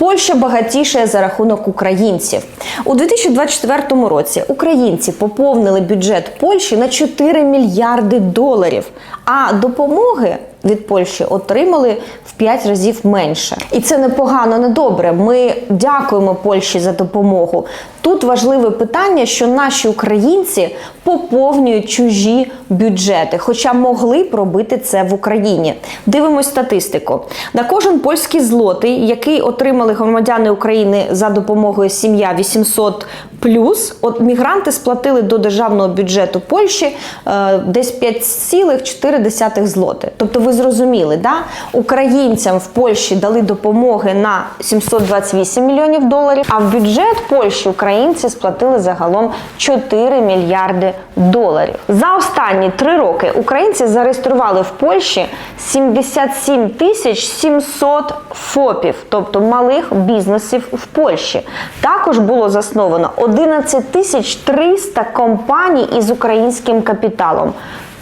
Польща багатішає за рахунок українців. У 2024 році українці поповнили бюджет Польщі на 4 мільярди доларів, а допомоги від Польщі отримали в 5 разів менше. І це непогано, не добре. Ми дякуємо Польщі за допомогу. Тут важливе питання, що наші українці поповнюють чужі бюджети, хоча могли б робити це в Україні. Дивимось статистику. На кожен польський злотий, який отримали громадяни України за допомогою сім'я 800 плюс, от мігранти сплатили до державного бюджету Польщі е, десь 5,4 злоти. Тобто, ви зрозуміли, да? українцям в Польщі дали допомоги на 728 мільйонів доларів, а в бюджет Польщі українці сплатили загалом 4 мільярди доларів. За останні три роки українці зареєстрували в Польщі 77 тисяч 700 ФОПів, тобто малих бізнесів в Польщі. Також було засновано 11 тисяч 300 компаній із українським капіталом.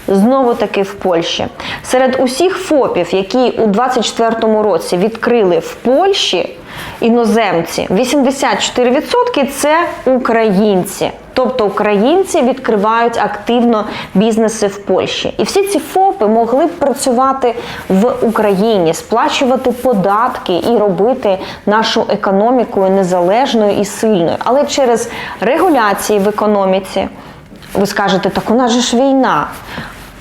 Знову таки в Польщі. Серед усіх ФОПів, які у 2024 році відкрили в Польщі іноземці, 84% це українці. Тобто українці відкривають активно бізнеси в Польщі. І всі ці ФОПи могли б працювати в Україні, сплачувати податки і робити нашу економіку незалежною і сильною. Але через регуляції в економіці ви скажете, так у нас же ж війна.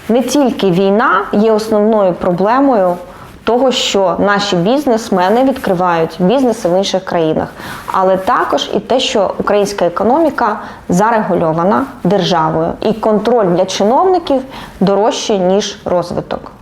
Не тільки війна є основною проблемою того, що наші бізнесмени відкривають бізнеси в інших країнах, але також і те, що українська економіка зарегульована державою, і контроль для чиновників дорожче ніж розвиток.